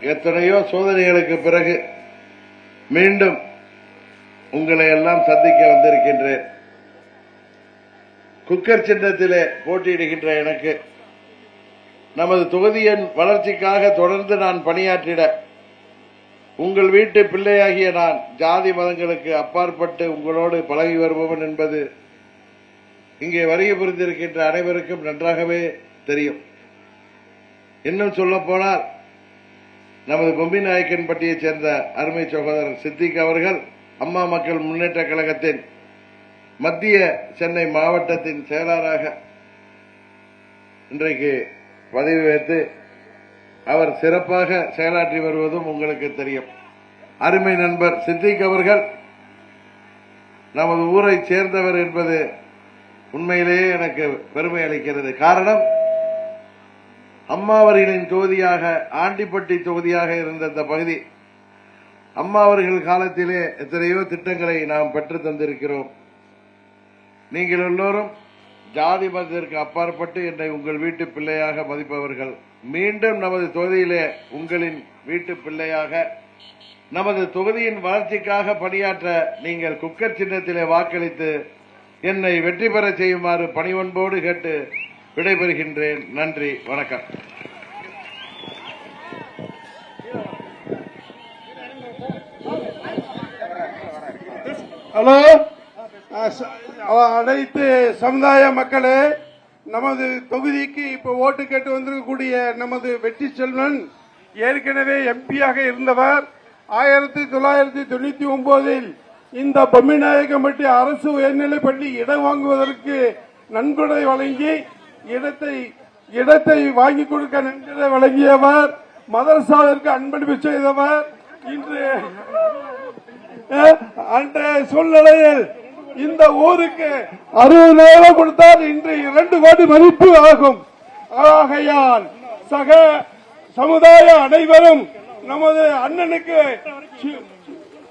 எத்தனையோ சோதனைகளுக்கு பிறகு மீண்டும் உங்களை எல்லாம் சந்திக்க வந்திருக்கின்றேன். குக்கர் சின்னத்திலே போட்டியிடுகின்ற எனக்கு நமது தொகுதியின் வளர்ச்சிக்காக தொடர்ந்து நான் பணியாற்றிட உங்கள் வீட்டு பிள்ளையாகிய நான் ஜாதி மதங்களுக்கு அப்பாற்பட்டு உங்களோடு பழகி வருபவன் என்பது இங்கே வருகை புரிந்திருக்கின்ற அனைவருக்கும் நன்றாகவே தெரியும். இன்னும் சொல்ல போனால் நமது பொம்பி நாயக்கன்பட்டியைச் சேர்ந்த அருமை சகோதரர் சித்திக் அவர்கள் அம்மா மக்கள் முன்னேற்ற கழகத்தின் மத்திய சென்னை மாவட்டத்தின் செயலாளராக இன்றைக்கு பதவி வைத்து அவர் சிறப்பாக செயலாற்றி வருவதும் உங்களுக்கு தெரியும். அருமை நண்பர் சித்திக் அவர்கள் நமது ஊரை சேர்ந்தவர் என்பது உண்மையிலேயே எனக்கு பெருமை அளிக்கிறது. காரணம் அம்மா அவர்களின் தொகுதியாக ஆண்டிப்பட்டி தொகுதியாக இருந்த இந்த பகுதி அம்மா அவர்கள் காலத்திலே எத்தனையோ திட்டங்களை நாம் பெற்று தந்திருக்கிறோம். நீங்கள் எல்லோரும் ஜாதி மதத்திற்கு அப்பாற்பட்டு என்னை உங்கள் வீட்டு பிள்ளையாக மதிப்பவர்கள். மீண்டும் நமது தொகுதியிலே உங்களின் வீட்டு பிள்ளையாக நமது தொகுதியின் வளர்ச்சிக்காக பணியாற்ற நீங்கள் குக்கர் சின்னத்திலே வாக்களித்து என்னை வெற்றி பெற செய்யுமாறு பணிவன்போடு கேட்டு விடைபெறுகின்றேன். நன்றி வணக்கம். ஹலோ? அனைத்து சமுதாய மக்களே நமது தொகுதிக்கு இப்ப ஓட்டு கேட்டு வந்திருக்கக்கூடிய நமது வெற்றி செல்வன் ஏற்கனவே எம்பியாக இருந்தவர். ஆயிரத்தி தொள்ளாயிரத்தி தொண்ணூத்தி ஒன்பதில் இந்த பொம்மிநாயக்கம்பட்டி அரசு உயர்நிலைப்பள்ளி இடம் வாங்குவதற்கு நன்கொடை வழங்கி இடத்தை இடத்தை வாங்கி கொடுக்க நன்கொடை வழங்கியவர் மதரசாவிற்கு அன்பளிப்பு செய்தவர். இன்று அன்றைய சூழ்நிலையில் இந்த ஊருக்கு அறுபதாயிரம் கொடுத்தால் இன்று இரண்டு கோடி மதிப்பு ஆகும். ஆகையால் சக சமுதாய அனைவரும் நமது அண்ணனுக்கு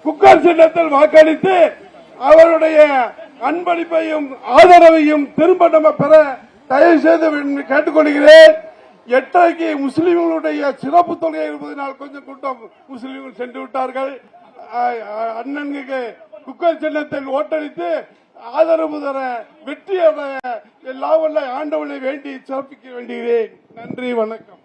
குக்கர் சின்னத்தில் வாக்களித்து அவருடைய அன்பளிப்பையும் ஆதரவையும் திரும்ப நம்ம பெற தயவு செய்து கேட்டுக்கொள்கிறேன். எட்டரைக்கு முஸ்லிம்களுடைய சிறப்பு தொகை இருப்பதனால் கொஞ்சம் கூட்டம் முஸ்லிம்கள் சென்று விட்டார்கள். அண்ணனுக்கு குக்கர் சின்னத்தில் ஓட்டளித்து ஆதரவு தர வெற்றி அடைய எல்லாம் ஆண்டவனை வேண்டி சிறப்பிக்க வேண்டுகிறேன். நன்றி வணக்கம்.